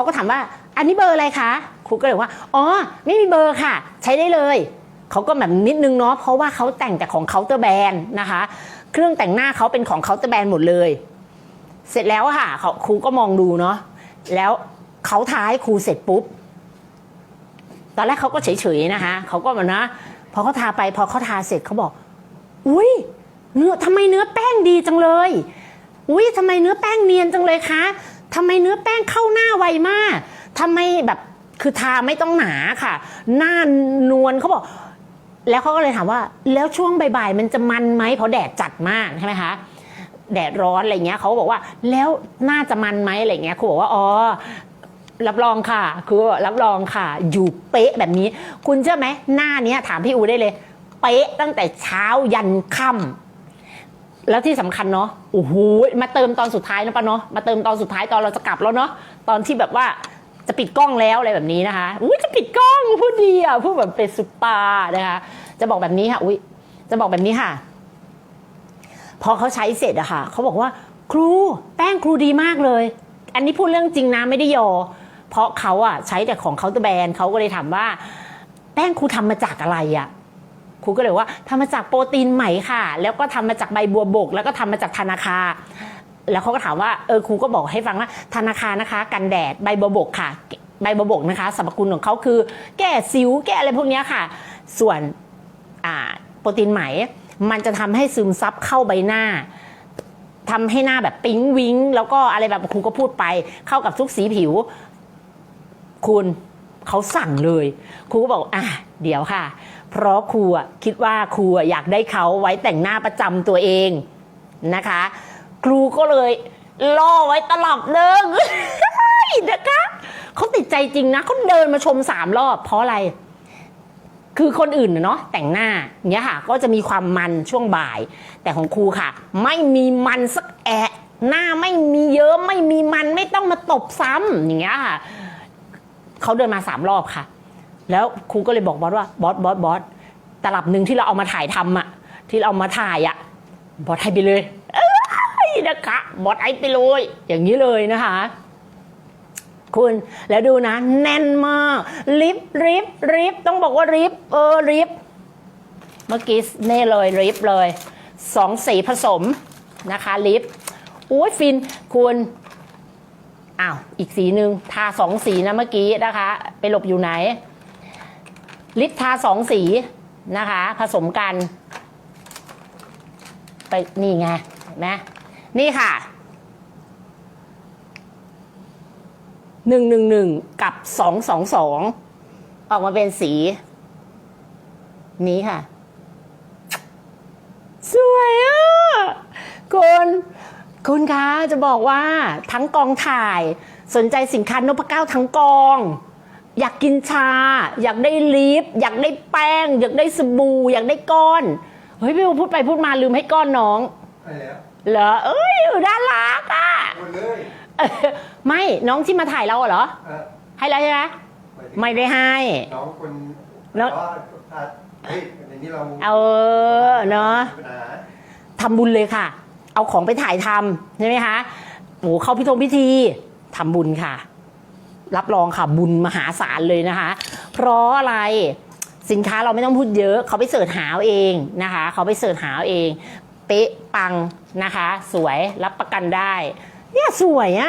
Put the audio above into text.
เขาก็ถามว่าอันนี้เบอร์อะไรคะครูก็เลยว่าอ๋อไม่มีเบอร์ค่ะ ใช้ได้เลยเขาก็แบบนิดนึงเนาะเพราะว่าเขาแต่งแต่ของเคาน์เตอร์แบรนด์นะคะ เครื่องแต่งหน้าเขาเป็นของเคาน์เตอร์แบรนด์หมดเลย เสร็จแล้วค่ะเขาครูก็มองดูเนาะแล้วเขาท้ายครูเสร็จปุ๊บตอนแรกเขาก็เฉยๆนะคะเขาก็แบบนะพอเขาทาไปพอเขาทาเสร็จเขาบอก อุ้ยเนื้อทำไมเนื้อแป้งดีจังเลย อุ้ยทำไมเนื้อแป้งเนียนจังเลยคะำไมเนื้อแป้งเข้าหน้าไวมากทำไมแบบคือทาไม่ต้องหนาค่ะ หน้านวลเขาบอก แล้วเขาก็เลยถามว่า แล้วช่วงบ่ายๆมันจะมันไหมเพราะแดดจัดมากใช่ไหมคะแดดร้อนอะไรเงี้ยเขาบอกว่าแล้วน่าจะมันไหมอะไรเงี้ยครูบอกว่าอ๋อรับรองค่ะคือรับรองค่ะ อยู่เป๊ะแบบนี้ คุณเชื่อไหมหน้าเนี้ยถามพี่อูได้เลย เป๊ะตั้งแต่เช้ายันค่ำ แล้วที่สำคัญเนาะโอ้โหมาเติมตอนสุดท้ายนะปะเนาะมาเติมตอนสุดท้ายตอนเราจะกลับแล้วเนาะตอนที่แบบว่าจะปิดกล้องแล้วอะไรแบบนี้นะคะอุ้ยจะปิดกล้องพูดดีอะพูดแบบเป็นซุปตาร์นะคะ จะบอกแบบนี้ค่ะอุ้ยจะบอกแบบนี้ค่ะ พอเขาใช้เสร็จอะค่ะเขาบอกว่า ครูแป้งครูดีมากเลย อันนี้พูดเรื่องจริงนะไม่ได้ยอ เพราะเขาอะใช้แต่ของเขาตัวแบรนด์เขาก็เลยถามว่า แป้งครูทำมาจากอะไรอะ ครูก็เลยว่าทำมาจากโปรตีนไหมค่ะ แล้วก็ทำมาจากใบบัวบก แล้วก็ทำมาจากธนาคา แล้วเขาก็ถามว่าเออครูก็บอกให้ฟังว่าธนาคานะคะ กันแดดใบบัวบกค่ะ ใบบัวบกนะคะสรรพคุณของเขาคือ แก้สิวแก้อะไรพวกนี้ค่ะ ส่วนอ่าโปรตีนไหม มันจะทำให้ซึมซับเข้าใบหน้าทำให้หน้าแบบปิ๊งวิ้งแล้วก็อะไรแบบครูก็พูดไป เข้ากับทุกสีผิว คุณ เขาสั่งเลย ครูก็บอกอะเดี๋ยวค่ะ เพราะครูอะคิดว่าครูอะอยากได้เขาไว้แต่งหน้าประจำตัวเองนะคะ ครูก็เลยล่อไว้ตลับหนึงนะคะเขาติดใจจริงนะเขาเดินมาชมสามรอบเพราะอะไร คือคนอื่นเนาะแต่งหน้าอย่างเงี้ยค่ะ ก็จะมีความมันช่วงบ่าย แต่ของครูค่ะ ไม่มีมันสักแอะ หน้าไม่มีเยอะไม่มีมันไม่ต้องมาตบซ้ำอย่างเงี้ยค่ะ เขาเดินมาสามรอบค่ะ แล้วครูก็เลยบอกบอสว่าบอสบอสบอสตลับหนึ่งที่เราเอามาถ่ายทำอะที่เราเอามาถ่ายอะบอสให้ไปเลยนะคะบอสให้ไปเลยอย่างนี้เลยนะคะคุณแล้วดูนะ แน่นมากลิฟริฟริฟต้องบอกว่าริฟเออริฟเมื่อกี้เน่เลยริฟเลยสองสีผสมนะคะลิฟโอ้ยฟินคุณ อ้าวอีกสีหนึ่งทาสองสีนะเมื่อกี้นะคะ ไปหลบอยู่ไหน ลิปทาสองสีนะคะ ผสมกัน ไปนี่ไงเห็นไหมนี่ค่ะหนึ่งหนึ่งหนึ่งกับสองสองสองออกมาเป็นสี นี้ค่ะ สวยอะคุณ คุณคะจะบอกว่าทั้งกองถ่าย สนใจสินค้านพเก้าทั้งกอง อยากกินชา อยากได้ลิปอยากได้แป้ง อยากได้สบู่อยากได้ก้อน เฮ้ยพี่อูพูดไปพูดมาลืมให้ก้อนน้องไปแล้วเหรอเอ้ยน่ารักอะหมดเลยเออไม่น้องที่มาถ่ายเราเหรอเออให้แล้วใช่ไหมไปถึงไม่ได้ให้ น้องคนแล้วก็อะเฮ้ยในนี้เราเออเนาะมีปัญหาทำบุญเลยค่ะ เอาของไปถ่ายทำใช่ไหมคะโอ้เข้าพิธงพิธีทำบุญค่ะ รับรองค่ะบุญมหาศาลเลยนะคะ เพราะอะไรสินค้าเราไม่ต้องพูดเยอะ เขาไปเสิร์ชหาเองนะคะ เขาไปเสิร์ชหาเอง เป๊ะปังนะคะ สวยรับประกันได้ เนี่ยสวยอะ